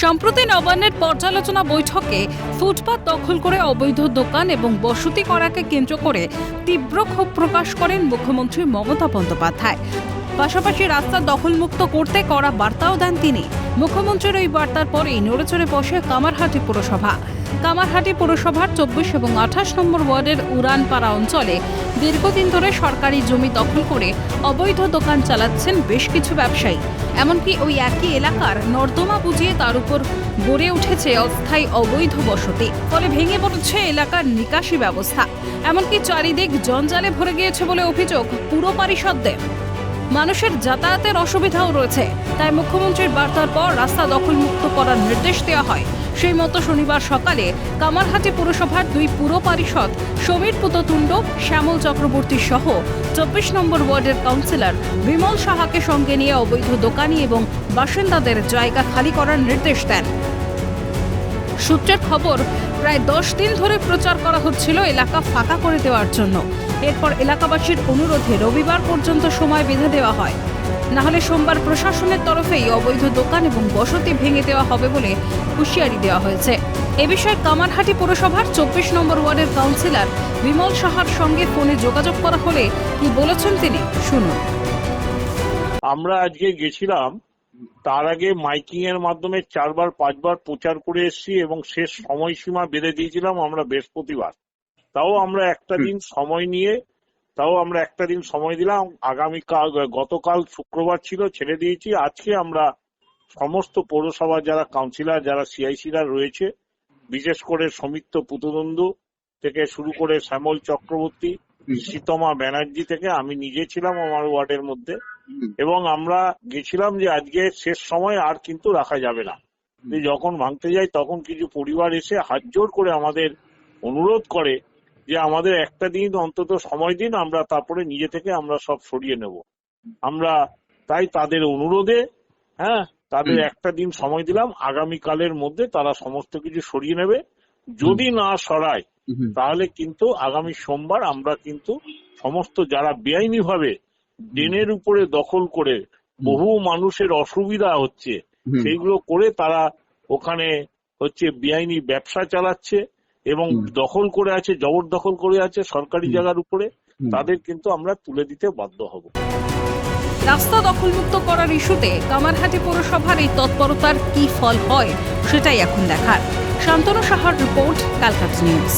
সম্প্রতি নবান্নের পর্যালোচনা বৈঠকে ফুটপাত দখল করে অবৈধ দোকান এবং বসতি করাকে কেন্দ্র করে তীব্র ক্ষোভ প্রকাশ করেন মুখ্যমন্ত্রী মমতা বন্দ্যোপাধ্যায়। পাশাপাশি রাস্তা দখলমুক্ত করতে করা বার্তাও দেন তিনি। মুখ্যমন্ত্রীর এই বার্তার পরেই নড়েচড়ে বসে কামারহাটি পুরসভা। কামারহাটি পুরসভার চব্বিশ এবং আঠাশ নম্বর ওয়ার্ডের উড়ানপাড়া অঞ্চলে দীর্ঘদিন ধরে সরকারি জমি দখল করে অবৈধ দোকান চালাচ্ছেন বেশ কিছু ব্যবসায়ী। এমনকি ওই একই এলাকার নর্দমা বুঝিয়ে তার উপর গড়ে উঠেছে অস্থায়ী অবৈধ বসতি। ফলে ভেঙে পড়ছে এলাকার নিকাশি ব্যবস্থা। এমনকি চারিদিক জঞ্জালে ভরে গিয়েছে বলে অভিযোগ পুর পারিষদদের। মানুষের যাতায়াতের অসুবিধাও রয়েছে। তাই মুখ্যমন্ত্রীর বার্তার পর রাস্তা দখলমুক্ত করার নির্দেশ দেওয়া হয়। সেই মতো শনিবার সকালে কামারহাটি পুরসভার দুই পুর পারিষদ, সমীর পুততুণ্ড, শ্যামল চক্রবর্তী সহ চব্বিশ নম্বর ওয়ার্ডের কাউন্সিলর বিমল সাহাকে সঙ্গে নিয়ে অবৈধ দোকানি এবং বাসিন্দাদের জায়গা খালি করার নির্দেশ দেন। সূত্রের খবর, প্রায় দশ দিন ধরে প্রচার করা হচ্ছিল এলাকা ফাঁকা করে দেওয়ার জন্য। এরপর এলাকাবাসীর অনুরোধে রবিবার পর্যন্ত সময় বেঁধে দেওয়া হয়। না হলে সোমবার প্রশাসনের তরফেই অবৈধ দোকান এবং বসতি ভেঙে দেওয়া হবে বলে হুঁশিয়ারি দেওয়া হয়েছে। এ বিষয়ে কামারহাটি পুরসভার চব্বিশ নম্বর ওয়ার্ডের কাউন্সিলর বিমল সাহার সঙ্গে ফোনে যোগাযোগ করা হলে কি বলেছেন তিনি, শুনুন। আমরা আজকে গেছিলাম, তার আগে মাইকিং এর মাধ্যমে চারবার, পাঁচবার প্রচার করে এসেছি এবং শেষ সময়সীমা বেঁধে দিয়েছিলাম আমরা বৃহস্পতিবার। তাও আমরা একটা দিন সময় নিয়ে তাও আমরা একটা দিন সময় দিলাম। আগামীকাল গতকাল শুক্রবার ছিল ছেড়ে দিয়েছি। আজকে আমরা সমস্ত পৌরসভা যারা কাউন্সিলর যারা সিআইসিরা রয়েছে বিশেষ করে সমিত্র পুতদন্দু থেকে শুরু করে শ্যামল চক্রবর্তী শীতমা ব্যানার্জি থেকে আমি নিজে ছিলাম আমার ওয়ার্ডের মধ্যে। এবং আমরা গেছিলাম যে আজকে শেষ সময় আর কিন্তু রাখা যাবে না। যখন ভাঙতে যাই তখন কিছু পরিবার এসে হাত জোর করে আমাদের অনুরোধ করে যে আমাদের একটা দিন অন্তত সময় দিন আমরা তারপরে নিজে থেকে আমরা সব সরিয়ে নেব। আমরা তাই তাদের অনুরোধে হ্যাঁ তাদের একটা দিন সময় দিলাম আগামীকালের মধ্যে তারা সমস্ত কিছু সরিয়ে নেবে। যদি না সরায় তাহলে কিন্তু আগামী সোমবার আমরা কিন্তু সমস্ত যারা বেআইনি ভাবে ড্রেনের উপরে দখল করে বহু মানুষের অসুবিধা হচ্ছে সেইগুলো করে তারা ওখানে হচ্ছে বেআইনি ব্যবসা চালাচ্ছে। এবং দখল করে আছে জবরদখল করে আছে সরকারি জায়গার উপরে তাদের কিন্তু আমরা তুলে দিতে বাধ্য হব। রাস্তা দখলমুক্ত করার ইস্যুতে কামারহাটি পৌরসভার এই তৎপরতার কি ফল হয় সেটাই এখন দেখার। শান্তনু সাহার রিপোর্ট ক্যালকাটা নিউজ।